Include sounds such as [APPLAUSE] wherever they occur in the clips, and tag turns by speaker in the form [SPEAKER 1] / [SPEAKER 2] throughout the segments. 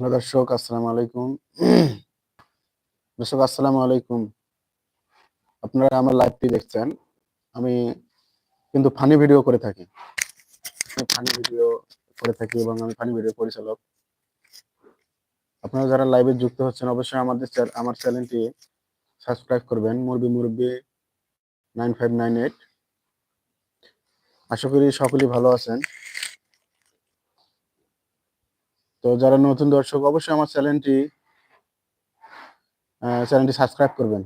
[SPEAKER 1] Hello দর্শক, আসসালামু আলাইকুম। দর্শক, আসসালামু আলাইকুম। আপনারা আমার লাইভটি দেখছেন। আমি কিন্তু ফানি ভিডিও করে থাকি। ফানি ভিডিও করে থাকি এবং আমি ফানি ভিডিও পরিচালক। আপনারা যারা লাইভে যুক্ত হচ্ছেন, অবশ্যই আমাদের আমার চ্যানেলটি সাবস্ক্রাইব করবেন মুরবি মুরব্বি নাইন ফাইভ নাইন এইট আশা করি সকলেই ভালো আছেন। তো যারা নতুন দর্শক, অবশ্যই আমার চ্যানেলটি চ্যানেলটি সাবস্ক্রাইব করবেন।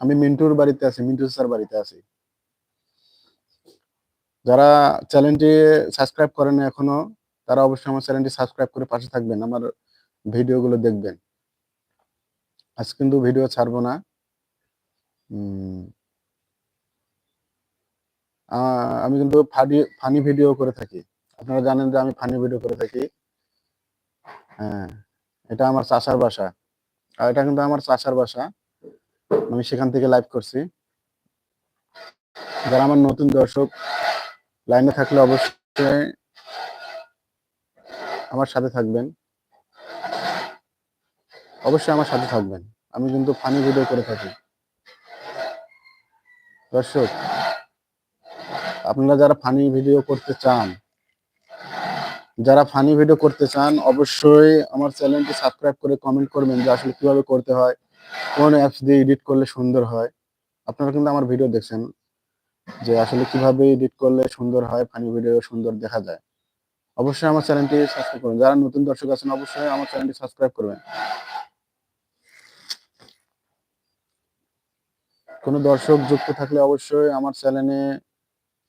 [SPEAKER 1] আমি মিন্টুর বাড়িতে আছি, মিন্টু স্যার বাড়িতে আছি। যারা চ্যানেলটি সাবস্ক্রাইব করেন এখনও, তারা অবশ্যই আমার চ্যানেলটি সাবস্ক্রাইব করে পাশে থাকবেন, আমার ভিডিওগুলো দেখবেন। আজ কিন্তু ভিডিও ছাড়বো না। আমি কিন্তু ফানি ভিডিও করে থাকি। আপনারা জানেন যে আমি ফানি ভিডিও করে থাকি। হ্যাঁ এটা আমার চাষার বাসা। আর এটা কিন্তু আমার চাষার বাসা। আমি সেখান থেকে লাইভ করছি। যারা আমার নতুন দর্শক লাইনে থাকলে অবশ্যই আমার সাথে থাকবেন। অবশ্যই আমার সাথে থাকবেন। আমি কিন্তু ফানি ভিডিও করে থাকি। দর্শক, আপনারা যারা ফানি ভিডিও করতে চান যারা ফানি ভিডিও করতে চান, অবশ্যই আমার চ্যানেলটি সাবস্ক্রাইব করে কমেন্ট করবেন যে আসলে কীভাবে করতে হয়, কোন অ্যাপস দিয়ে এডিট করলে সুন্দর হয়। আপনারা কিন্তু আমার ভিডিও দেখছেন, যে আসলে কীভাবে এডিট করলে সুন্দর হয় ফানি ভিডিও সুন্দর দেখা যায়। অবশ্যই আমার চ্যানেলটি সাবস্ক্রাইব করবেন যারা নতুন দর্শক আছেন, অবশ্যই আমার চ্যানেলটি সাবস্ক্রাইব করবেন। কোনো দর্শক যুক্ত থাকলে অবশ্যই আমার চ্যানেলে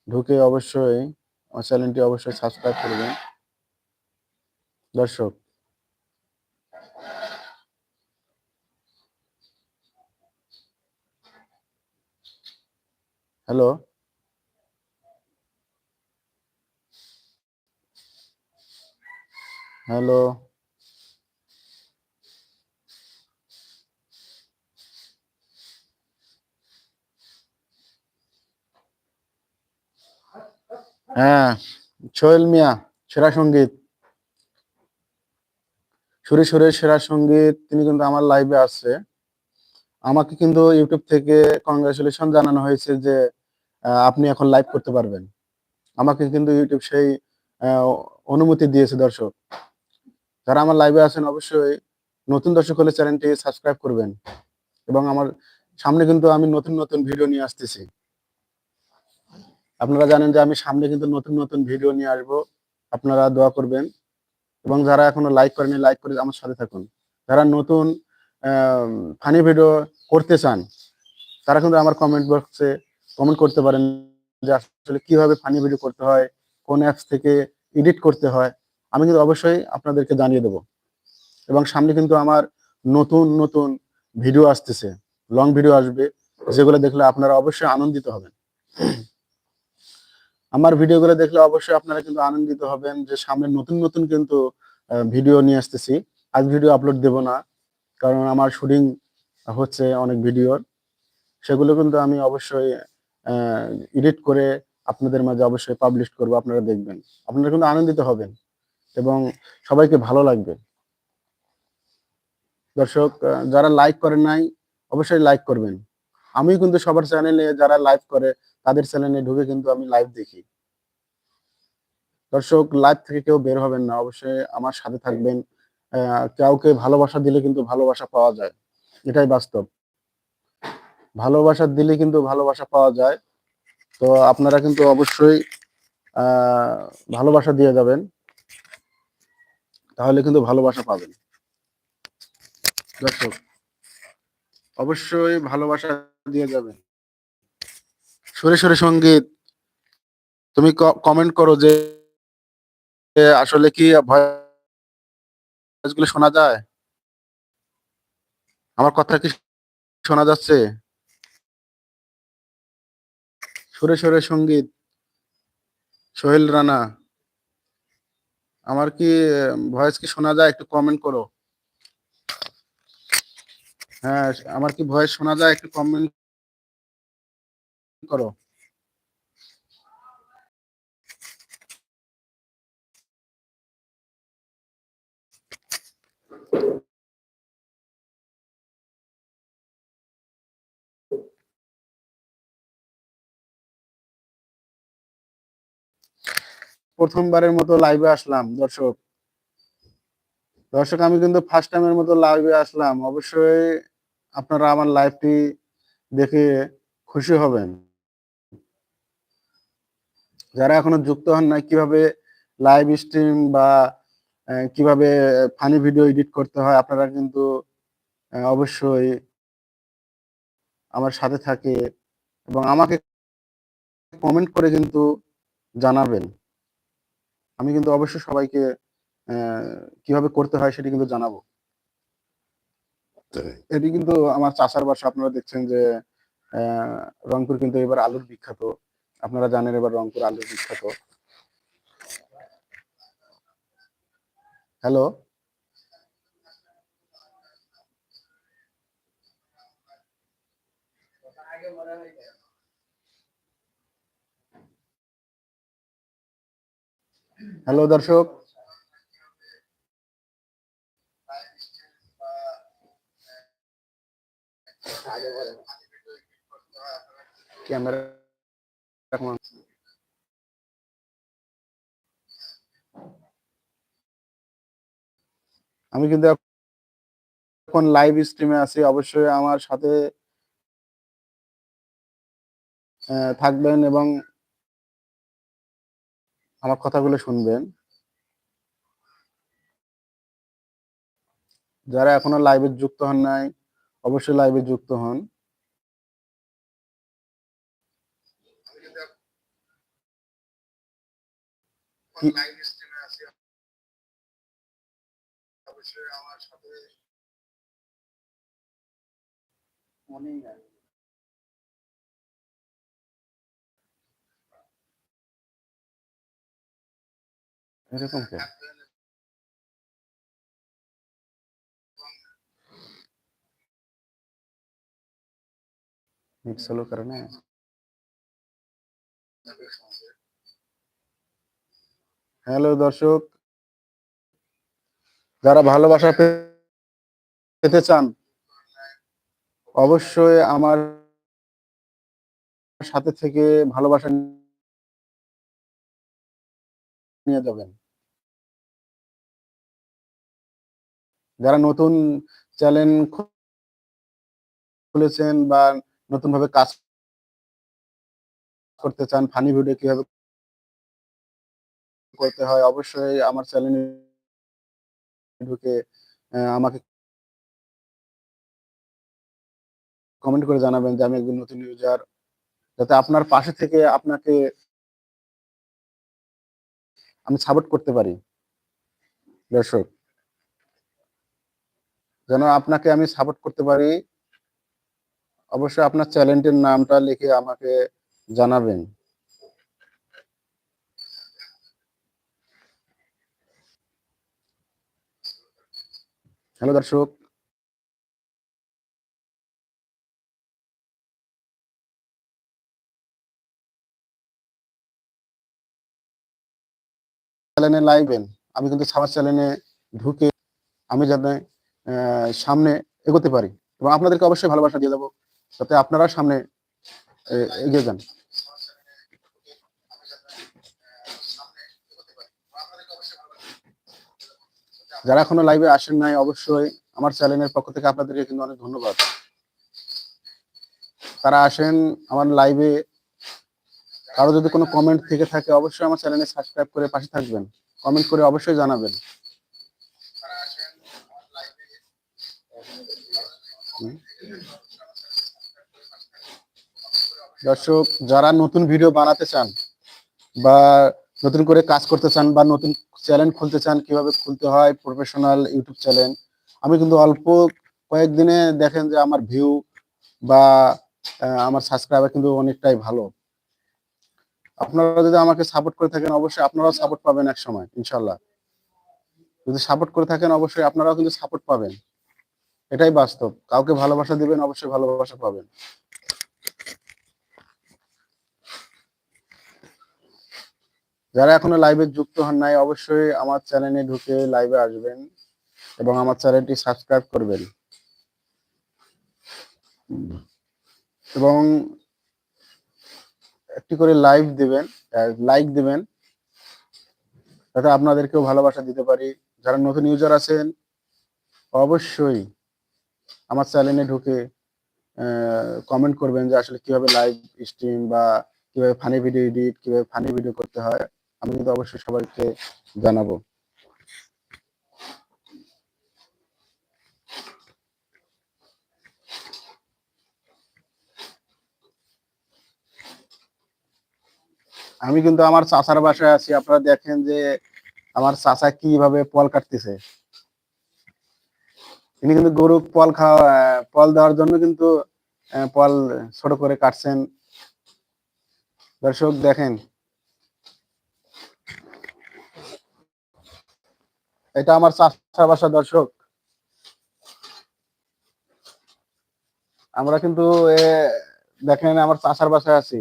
[SPEAKER 1] ঢুকে অবশ্যই আমার চ্যানেলটি অবশ্যই সাবস্ক্রাইব করবেন। দর্শক। হ্যালো। হ্যালো। হ্যাঁ সোহেল মিয়া সেরা সংগীত। সুরে সুরে সেরা সংগীত তিনি কিন্তু আমার লাইভে আছে। আমাকে কিন্তু ইউটিউব থেকে কংগ্রাচুলেশন জানানো হয়েছে যে আপনি এখন লাইভ করতে পারবেন। আমাকে কিন্তু ইউটিউব সেই অনুমতি দিয়েছে দর্শক। যারা আমার লাইভে আছেন অবশ্যই নতুন দর্শক হলে চ্যানেলটি সাবস্ক্রাইব করবেন। এবং আমার সামনে কিন্তু আমি নতুন নতুন ভিডিও নিয়ে আসতেছি। আপনারা জানেন যে আমি সামনে কিন্তু নতুন নতুন ভিডিও নিয়ে আসব। আপনারা দোয়া করবেন। এবং যারা এখনও লাইক করেনি লাইক করে আমার সাথে থাকুন। যারা নতুন ফানি ভিডিও করতে চান, তারা কিন্তু আমার কমেন্ট বক্সে কমেন্ট করতে পারেন যে আসলে কীভাবে ফানি ভিডিও করতে হয়, কোন অ্যাপস থেকে এডিট করতে হয়। আমি কিন্তু অবশ্যই আপনাদেরকে জানিয়ে দেব। এবং সামনে কিন্তু আমার নতুন নতুন ভিডিও আসতেছে। লং ভিডিও আসবে। যেগুলো দেখলে আপনারা অবশ্যই আনন্দিত হবেন। আমার ভিডিওগুলো দেখলে অবশ্যই আপনারা কিন্তু আনন্দিত হবেন যে সামনে নতুন নতুন কিন্তু ভিডিও নিয়ে আসতেছি। আজ ভিডিও আপলোড দেব না, কারণ আমার শুটিং হচ্ছে অনেক ভিডিওর সেগুলো কিন্তু আমি অবশ্যই এডিট করে আপনাদের মাঝে অবশ্যই পাবলিশ করব, আপনারা দেখবেন। আপনারা কিন্তু আনন্দিত হবেন এবং সবাইকে ভালো লাগবে। দর্শক যারা লাইক করেন নাই, অবশ্যই লাইক করবেন। আমি কিন্তু সবার চ্যানেলে যারা লাইভ করে, তাদের চ্যানেলে ঢুকে কিন্তু আমি লাইভ দেখি। দর্শক লাইভ থেকে কেউ বের হবেন না। অবশ্যই আমার সাথে থাকবেন। কাউকে ভালোবাসা দিলে কিন্তু ভালোবাসা পাওয়া যায়। এটাই বাস্তব। ভালোবাসা দিলে কিন্তু ভালোবাসা পাওয়া যায়। তো আপনারা কিন্তু অবশ্যই ভালোবাসা দিয়ে যাবেন। তাহলে কিন্তু ভালোবাসা পাবেন। দর্শক, অবশ্যই ভালোবাসা দিয়ে যাবেন। সুরে সুরে সংগীত, তুমি কমেন্ট করো যে আসলে কি ভয়েসগুলো শোনা যায়? আমার কথা কি শোনা যাচ্ছে? সুরে সুরে সংগীত, সোহেল রানা, আমার কি, ভয়েস কি শোনা যায় একটু কমেন্ট করো। হ্যাঁ আমার কি ভয়েস শোনা যায় একটু কমেন্ট করো। প্রথমবারের মতো লাইভে আসলাম, দর্শক। দর্শক, আমি কিন্তু ফার্স্ট টাইমের মতো লাইভে আসলাম। অবশ্যই আপনারা আমার লাইভটি দেখে খুশি হবেন। যারা এখনও যুক্ত হন না কীভাবে লাইভ স্ট্রিম বা কীভাবে ফানি ভিডিও এডিট করতে হয়, আপনারা কিন্তু অবশ্যই আমার সাথে থাকে এবং আমাকে কমেন্ট করে কিন্তু জানাবেন। আমি কিন্তু অবশ্যই সবাইকে কীভাবে করতে হয় সেটি কিন্তু জানাব। এটি কিন্তু আমার চাষার বাসা আপনারা দেখছেন যে আহ, রংপুর কিন্তু এবার আলুর বিখ্যাত। আপনারা জানেন এবার রংপুর আলুর বিখ্যাত। হ্যালো? হ্যালো দর্শক। ক্যামেরা আমি কিন্তু এখন লাইভ স্ট্রিমে আছি। অবশ্যই আমার সাথে থাকবেন এবং আমার কথাগুলো শুনবেন। যারা এখনও লাইভে যুক্ত হন নাই অবশ্যই লাইভে যুক্ত হন। কি এরকম কে नेट चालू करना है হ্যালো দর্শক যারা ভালোবাসা পে- পেতে চান অবশ্যই আমার সাথে থেকে ভালোবাসা নিয়ে যাবেন যারা নতুন চ্যানেল খুলেছেন বা নতুন ভাবে কাজ করতে চান ফানি ভিডিও কীভাবে করতে হয়, অবশ্যই আমার চ্যানেলে ঢুকে আমাকে কমেন্ট করে জানাবেন যে আমি একজন নতুন ইউজার যাতে আপনার পাশে থেকে আপনাকে আমি সাপোর্ট করতে পারি। দর্শক যেন আপনাকে আমি সাপোর্ট করতে পারি। অবশ্যই আপনার চ্যানেলটির নামটা লিখে আমাকে জানাবেন। হ্যালো দর্শক। চ্যানেলে লাইভেন আমি কিন্তু আমার চ্যানেলে ঢুকে আমি আহ, সামনে এগোতে পারি। এবং আপনাদেরকে অবশ্যই ভালোবাসা দিয়ে দেবো, যাতে আপনারা সামনে এগিয়ে যান। যারা এখনও লাইভে আসেন নাই, অবশ্যই আমার চ্যানেলের পক্ষ থেকে আপনাদেরকে কিন্তু অনেক ধন্যবাদ। তারা আসেন, আমার লাইভে কারও যদি কোনো কমেন্ট থেকে থাকে, অবশ্যই আমার চ্যানেলে সাবস্ক্রাইব করে পাশে থাকবেন। কমেন্ট করে অবশ্যই জানাবেন। দর্শক, যারা নতুন ভিডিও বানাতে চান বা নতুন করে কাজ করতে চান বা নতুন চ্যানেল খুলতে চান, কীভাবে খুলতে হয় প্রফেশনাল ইউটিউব চ্যানেল আমি কিন্তু অল্প কয়েকদিনে দেখেন যে আমার ভিউ বা আমার সাবস্ক্রাইবার কিন্তু অনেকটাই ভালো। আপনারা যদি আমাকে সাপোর্ট করে থাকেন, অবশ্যই আপনারাও সাপোর্ট পাবেন এক সময় ইনশাল্লাহ যদি সাপোর্ট করে থাকেন, অবশ্যই আপনারাও কিন্তু সাপোর্ট পাবেন। এটাই বাস্তব। কাউকে ভালোবাসা দিবেন, অবশ্যই ভালোবাসা পাবেন। যারা এখনও লাইভে যুক্ত হন নাই, অবশ্যই আমার চ্যানেলে ঢুকে লাইভে আসবেন এবং আমার চ্যানেলটি সাবস্ক্রাইব করবেন। এবং একটি করে লাইভ দিবেন লাইক দিবেন, যাতে আপনাদেরকেও ভালোবাসা দিতে পারি। যারা নতুন ইউজার আছেন, অবশ্যই আমার চ্যানেলে ঢুকে কমেন্ট করবেন যে আসলে কীভাবে লাইভ স্ট্রিম বা কীভাবে ফানি ভিডিও এডিট কীভাবে ফানি ভিডিও করতে হয়। আমি কিন্তু অবশ্যই সবাইকে জানাব। আমি কিন্তু আমার চাচার বাসায় আছি। আপনারা দেখেন যে আমার চাচা কীভাবে পল কাটতেছে। তিনি কিন্তু গরু পল খাওয়া পল দেওয়ার জন্য কিন্তু পল ছোট করে কাটছেন। দর্শক দেখেন। এটা আমার চাচার বাসা, দর্শক। আমরা কিন্তু দেখেন, আমার চাচার বাসায় আছি।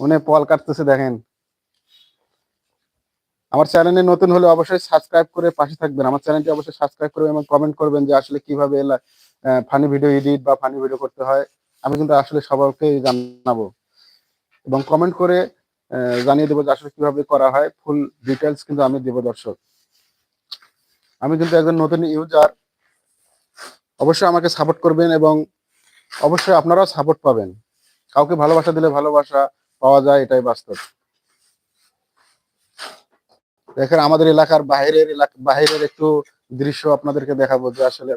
[SPEAKER 1] উনি পল কাটতেছে, দেখেন। আমার চ্যানেলে নতুন হলে অবশ্যই সাবস্ক্রাইব করে পাশে থাকবেন। আমার চ্যানেলটি অবশ্যই সাবস্ক্রাইব করবেন এবং কমেন্ট করবেন যে আসলে কীভাবে ফানি ভিডিও এডিট বা ফানি ভিডিও করতে হয়। আমি কিন্তু আসলে সবাইকে জানাব। এবং কমেন্ট করে জানিয়ে দেবো যে আসলে কীভাবে করা হয়। ফুল ডিটেলস কিন্তু আমি দেবো দর্শক। আমি কিন্তু একজন নতুন ইউজার অবশ্যই আমাকে সাপোর্ট করবেন এবং অবশ্যই আপনারাও সাপোর্ট পাবেন। কাউকে ভালোবাসা দিলে ভালোবাসা পাওয়া যায়, এটাই বাস্তব। দেখেন, আমাদের এলাকার বাইরের এলাকা, বাইরের একটু দৃশ্য আপনাদেরকে দেখাবো যে আসলে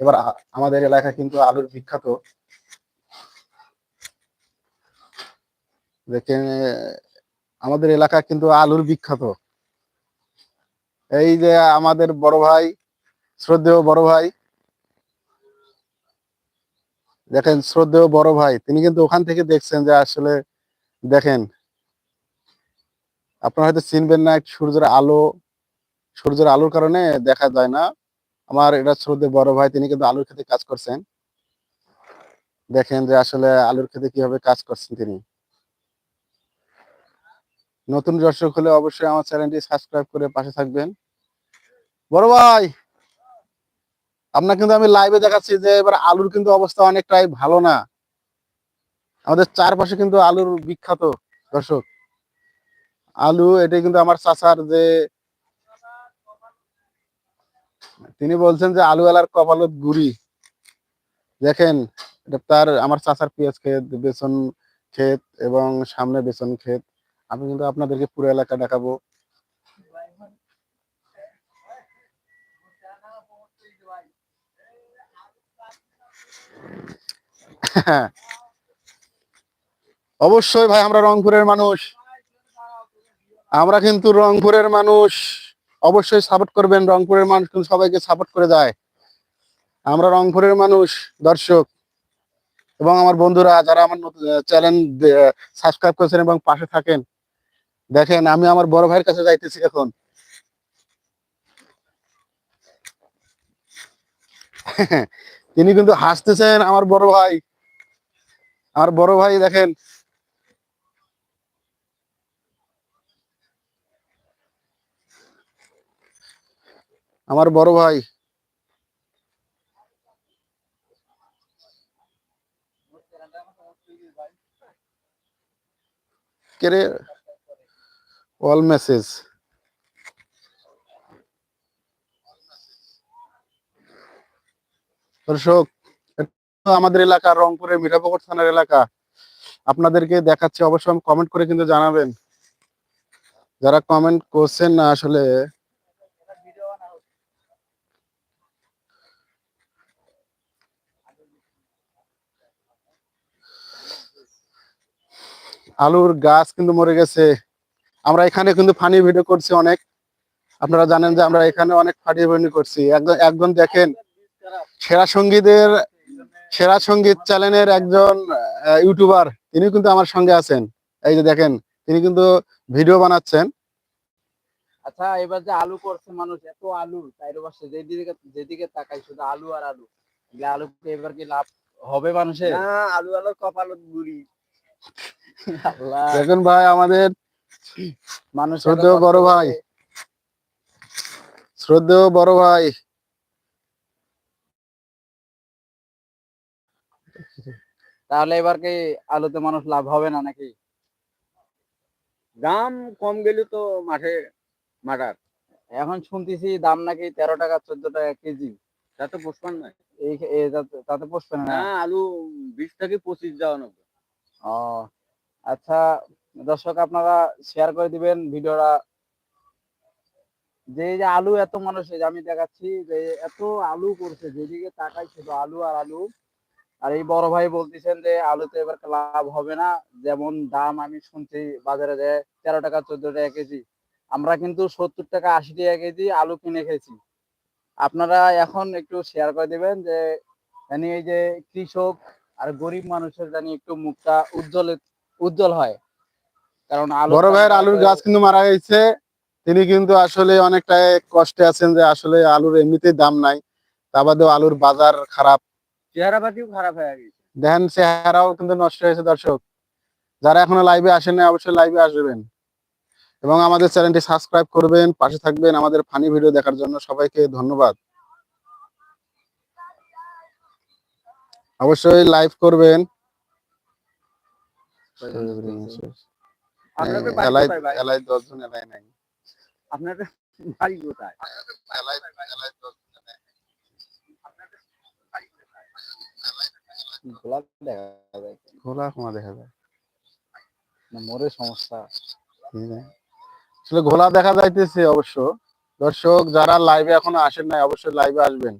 [SPEAKER 1] এবার আমাদের এলাকা কিন্তু আলুর বিখ্যাত। দেখেন আমাদের এলাকা কিন্তু আলুর বিখ্যাত। এই যে আমাদের বড় ভাই, শ্রদ্ধেয় বড় ভাই, দেখেন, শ্রদ্ধেয় বড় ভাই, তিনি কিন্তু ওখান থেকে দেখছেন যে আসলে, দেখেন আপনারা হয়তো চিনবেন না, সূর্যের আলো, সূর্যের আলোর কারণে দেখা যায় না। আমার এটা শ্রদ্ধে বড় ভাই, তিনি কিন্তু আলুর খেতে কাজ করছেন। দেখেন যে আসলে আলুর খেতে কীভাবে কাজ করছেন তিনি। নতুন দর্শক হলে অবশ্যই আমার চ্যানেলটি সাবস্ক্রাইব করে পাশে থাকবেন। বড় ভাই আপনার কিন্তু আমি লাইভে দেখাচ্ছি যে এবার আলুর কিন্তু অবস্থা অনেকটাই ভালো না। আমাদের চারপাশে কিন্তু আলুর বিখ্যাত দর্শক। আলু এটাই কিন্তু আমার চাচার যে তিনি বলছেন যে আলু এলার কপালত গুড়ি। দেখেন, এটা তার, আমার চাচার পেঁয়াজ ক্ষেত, বেসন ক্ষেত এবং সামনে বেসন ক্ষেত। আমি কিন্তু আপনাদেরকে পুরো এলাকা দেখাবো। অবশ্যই ভাই, আমরা রংপুরের মানুষ। আমরা কিন্তু রংপুরের মানুষ, অবশ্যই সাপোর্ট করবেন রংপুরের মানুষ, কিন্তু সবাইকে সাপোর্ট করে যায়। আমরা রংপুরের মানুষ, দর্শক। এবং আমার বন্ধুরা, যারা আমার নতুন চ্যানেল সাবস্ক্রাইব করেছেন এবং পাশে থাকেন, দেখেন আমি আমার বড় ভাইয়ের কাছে যাইতেছি এখন। [LAUGHS] তিনি কিন্তু হাসতেছেন, আমার বড় ভাই। আমার বড় ভাই, দেখেন আমার বড় ভাই। All message. দর্শক আমাদের এলাকা, রংপুরের মিঠাপুকুর থানার এলাকা। আপনাদেরকে দেখাচ্ছে, অবশ্যই কমেন্ট করে কিন্তু জানাবেন। যারা কমেন্ট করছেন না আসলে আলুর গাছ কিন্তু মরে গেছে। আমরা এখানে কিন্তু ফানি ভিডিও করছি অনেক। আপনারা জানেন যে আমরা এখানে অনেক ফানি ভিডিও করছি। একজন একজন দেখেন সেরা সঙ্গীতের সেরা সংগীত চ্যানেলের একজন আহ, ইউটিউবার তিনি কিন্তু আমার সঙ্গে আছেন। এই যে দেখেন তিনি কিন্তু ভিডিও বানাচ্ছেন।
[SPEAKER 2] আচ্ছা এবার যে আলু করছে মানুষ এত আলু চাইরো পাশে যেদিকে যেদিকে তাকাই শুধু আলু আর আলু। আলু এবার কি লাভ হবে মানুষের?
[SPEAKER 3] না আলু আলুর কপালত গুড়ি
[SPEAKER 2] আল্লাহ
[SPEAKER 1] দেখুন ভাই আমাদের
[SPEAKER 2] মানুষ
[SPEAKER 1] শ্রদ্ধেয় বড় ভাই। শ্রদ্ধেয় বড় ভাই।
[SPEAKER 2] তাহলে এবার কি আলুতে মানুষ লাভ হবে না নাকি?
[SPEAKER 3] দাম কম গেলে তো মাঠে মাটার
[SPEAKER 2] এখন শুনতেছি দাম নাকি তেরো টাকা চোদ্দ টাকা কেজি।
[SPEAKER 3] তাতে তো পোষমান নয়
[SPEAKER 2] এই তাতে পোষবে না?
[SPEAKER 3] না আলু বিশ থেকে পঁচিশ দেওয়া নেব
[SPEAKER 2] ও আচ্ছা দর্শক আপনারা শেয়ার করে দিবেন ভিডিওটা। যে যে আলু এত মানুষ আমি দেখাচ্ছি যে এত আলু করছে, যেদিকে তাকাই শুধু আলু আর আলু। আর এই বড় ভাই বলতেছেন যে আলুতে এবার লাভ হবে না। যেমন দাম আমি শুনছি বাজারে যে তেরো টাকা, চোদ্দ টাকা কেজি। আমরা কিন্তু সত্তর টাকা, আশি টাকা কেজি আলু কিনে খেয়েছি। আপনারা এখন একটু শেয়ার করে দিবেন যে, জানি এই যে কৃষক আর গরিব মানুষের জানি একটু মুখটা উজ্জ্বল উজ্জ্বল হয়। কারণ আলু
[SPEAKER 1] বড় ভাইয়ের আলুর গাছ কিন্তু মারা গেছে। তিনি কিন্তু আসলে অনেকটাই কষ্টে আছেন যে আসলে আলুর এমনিতেই দাম নাই। তা বাদেও আলুর বাজার খারাপ।
[SPEAKER 3] চেহারা পাতিও খারাপ হয়ে গেছে।
[SPEAKER 1] দেখেন চেহারাও কিন্তু নষ্ট হয়েছে দর্শক। যারা এখনও লাইভে আসেন না অবশ্যই লাইভে আসবেন। এবং আমাদের চ্যানেলটি সাবস্ক্রাইব করবেন পাশে থাকবেন আমাদের ফানি ভিডিও দেখার জন্য। সবাইকে ধন্যবাদ। অবশ্যই লাইভ করবেন।
[SPEAKER 3] আপনাদের বাড়ি
[SPEAKER 1] এলাই
[SPEAKER 3] কোথায় ভাই?
[SPEAKER 1] এলাই নাই।
[SPEAKER 3] আপনাদের বাড়ি কোথায়?
[SPEAKER 1] এলাই এলাই দশজন এলাই নাই।
[SPEAKER 2] দেখা যায়।
[SPEAKER 1] খোলা খোলা দেখা যায়।
[SPEAKER 2] না মোরে সমস্যা।
[SPEAKER 1] আসলে ঘোলা দেখা যাইতেছে অবশ্য। দর্শক যারা লাইভে এখনও আসেন নাই অবশ্যই লাইভে আসবেন।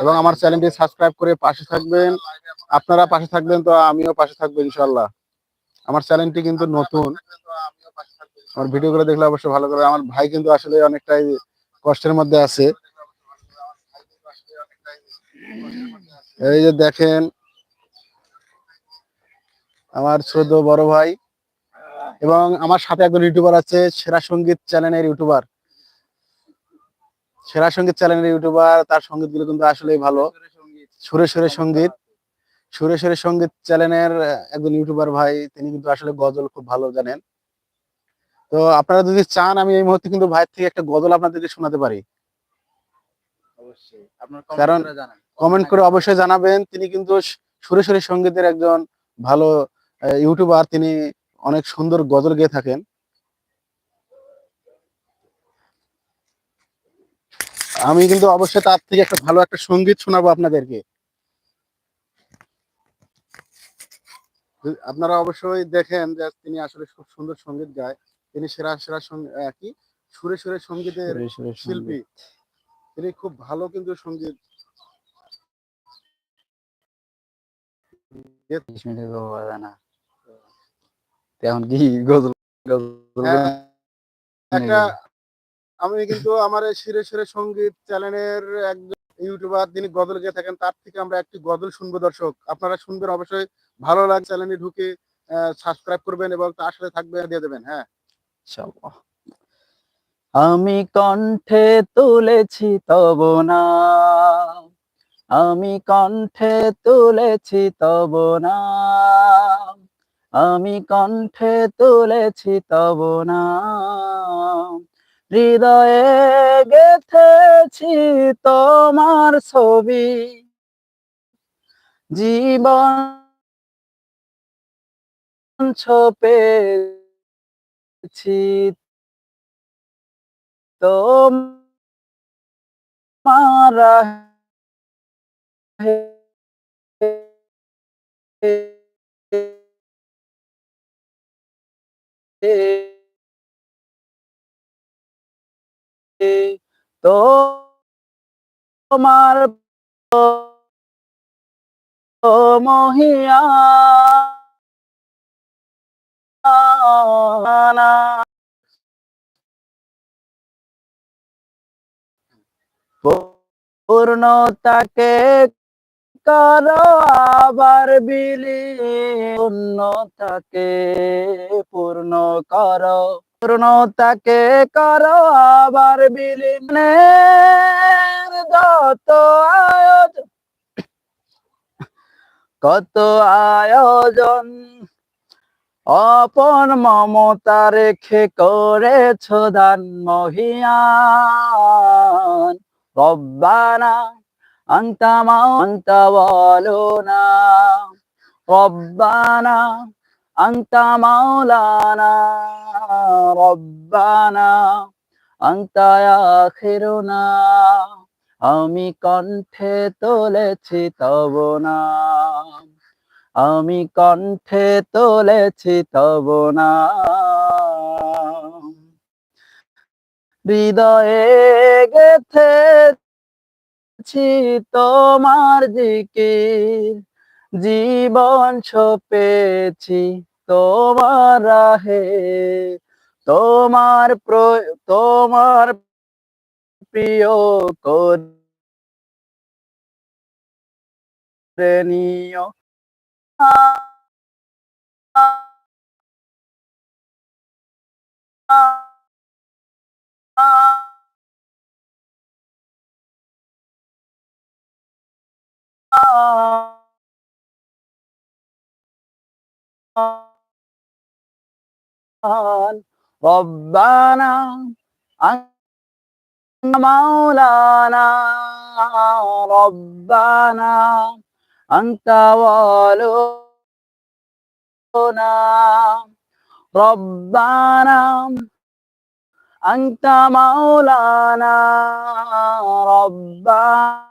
[SPEAKER 1] এবং আমার চ্যানেলটি সাবস্ক্রাইব করে পাশে থাকবেন। আপনারা পাশে থাকবেন তো আমিও পাশে থাকব ইনশাল্লাহ আমার চ্যানেলটি কিন্তু নতুন। আমার ভিডিওগুলো দেখলে অবশ্যই ভালো করে আমার ভাই কিন্তু আসলে অনেকটাই কষ্টের মধ্যে আছে। এই যে দেখেন আমার ছোট বড় ভাই এবং আমার সাথে একজন ইউটিউবার আছে সেরা সংগীত চ্যানেলের ইউটিউবার সেরা সংগীত চ্যানেলের ইউটিউবার তার সংগীতগুলো কিন্তু আসলেই ভালো। সুরে সুরে সংগীত। সুরে সুরে সংগীত চ্যানেলের একজন ইউটিউবার ভাই তিনি কিন্তু আসলে গজল খুব ভালো জানেন। তো আপনারা যদি চান আমি এই মুহূর্তে কিন্তু ভাইয়ের থেকে একটা গজল আপনাদেরকে শোনাতে পারি।
[SPEAKER 2] অবশ্যই।
[SPEAKER 1] কারণ-
[SPEAKER 2] কমেন্ট করে
[SPEAKER 1] অবশ্যই জানাবেন। তিনি কিন্তু সুরে সুরে সঙ্গীতের একজন ভালো ইউটিউবার। তিনি অনেক সুন্দর গজল গেয়ে থাকেন। আমি কিন্তু অবশ্যই তার থেকে একটা ভালো একটা সংগীত শোনাবো আপনাদেরকে। আপনারা অবশ্যই দেখেন যে তিনি আসলে খুব সুন্দর সংগীত গায়। তিনি সেরা সেরা কি? সুরে সুরে সঙ্গীতের শিল্পী। তিনি খুব ভালো কিন্তু
[SPEAKER 2] সংগীত। এখন কি গজল গজল
[SPEAKER 1] হ্যাঁ, একটা আমি কিন্তু আমার শিরে শিরে সংগীত চ্যানেলের একজন ইউটিউবার তিনি গজল গেয়ে থাকেন তার থেকে আমরা একটি গজল শুনব দর্শক। আপনারা শুনবেন অবশ্যই ভালো লাগে চ্যানেলে ঢুকে সাবস্ক্রাইব করবেন এবং তার সাথে থাকবে, দিয়ে দেবেন হ্যাঁ।
[SPEAKER 2] আমি কণ্ঠে তুলেছি তব না, আমি কণ্ঠে তুলেছি তব না, আমি কণ্ঠে তুলেছি তব না, হৃদয়ে গেথেছি তোমার ছবি, জীবন ছপেছি তোমার তো তোমার মহিয়া পূর্ণতাকে করো আবার বিলি। পূর্ণতাকে পূর্ণ করো। পূর্ণতাকে করো আবার বিলীনের যত আয়োজন, কত আয়োজন অপন মমতা রেখে করেছ দান মহিয়ান। রব্বানা আন্তা মান্তা বলো না রব্বানা আন্তা মাওলানা রব্বানা আংতায়া খেরোনা আমি কণ্ঠে তুলেছি তব নাম আমি কণ্ঠে তুলেছি তব নাম হৃদয়ে গেথেছি তোমার জিকির, জীবন ছপেছি তোমার রাহে। তোমার তোমার প্রিয় করে ربنا أنت مولانا ربنا أنت والونا ربنا أنت مولانا ربنا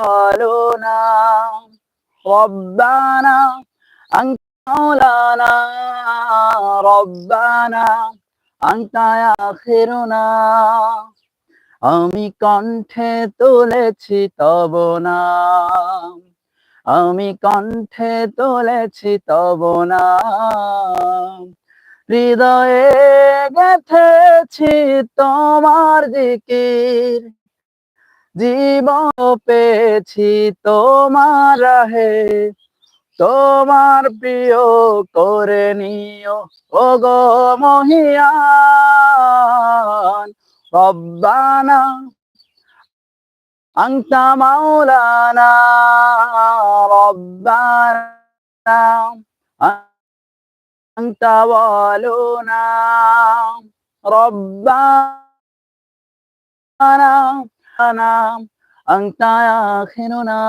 [SPEAKER 2] والونا ربنا أنت مولانا ربنا أنت آخرنا আমি কণ্ঠে তুলেছি তব নাম। আমি কণ্ঠে তুলেছি তব নাম। হৃদয়ে গেথেছি তোমার জিকির। জীব পেয়েছি তোমার রাহে। তোমার প্রিয় করে নিও ও গো মহিয়ান। ربنا أنت مولانا ربنا أنت ولونا ربنا أنت آخرنا